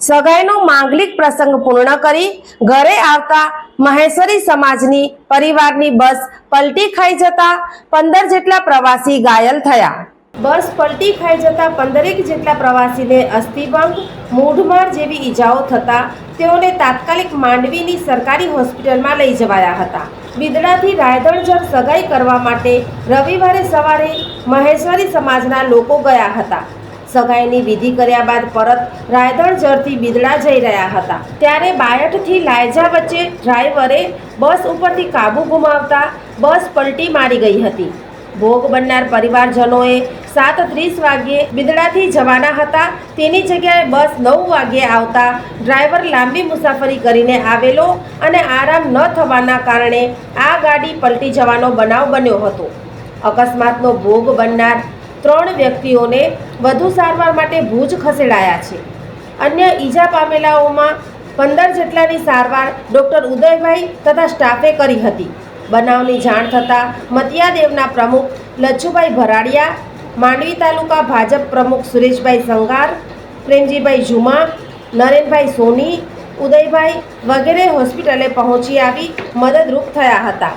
સગાઈનો માંગલિક પ્રસંગ પૂર્ણ કરી ઘરે આવતા મહેશ્વરી સમાજની પરિવારની બસ પલટી ખાઈ જતા પંદર જેટલા પ્રવાસી ઘાયલ થયા. બસ પલટી ખાઈ જતા પંદરેક જેટલા પ્રવાસીને અસ્થિભંગ, મૂઢમાર જેવી ઈજાઓ થતા તેઓને તાત્કાલિક માંડવીની સરકારી હોસ્પિટલમાં લઈ જવાયા હતા. બિદડાથી રાયદણજર સગાઈ કરવા માટે રવિવારે સવારે મહેશ્વરી સમાજના લોકો ગયા હતા. સગાઈની વિધિ કર્યા બાદ પરત રાયદણજરથી બિદડા જઈ રહ્યા હતા. ત્યારે બાયટથી લાયજા વચ્ચે ડ્રાઈવરે બસ ઉપરથી કાબુ ગુમાવતા બસ પલટી મારી ગઈ હતી. ભોગ બનનાર પરિવારજનોએ સાત ત્રીસ વાગ્યે બિદડાથી જવાના હતા. તેની જગ્યાએ બસ નવ વાગ્યે આવતા ડ્રાઈવર લાંબી મુસાફરી કરીને આવેલો અને આરામ ન થવાના કારણે આ ગાડી પલટી જવાનો બનાવ બન્યો હતો. અકસ્માતનો ભોગ બનનાર ત્રણ વ્યક્તિઓને વધુ સારવાર માટે ભુજ ખસેડાયા છે. અન્ય ઈજા પામેલાઓમાં પંદર જેટલાની સારવાર ડૉક્ટર ઉદયભાઈ તથા સ્ટાફે કરી હતી. બનાવની જાણ થતાં મતિયાદેવના પ્રમુખ લચ્છુભાઈ ભરાડિયા, માંડવી તાલુકા ભાજપ પ્રમુખ સુરેશભાઈ સંગાર, પ્રેમજીભાઈ ઝુમા, નરેનભાઈ સોની, ઉદયભાઈ વગેરે હોસ્પિટલે પહોંચી આવી મદદરૂપ થયા હતા.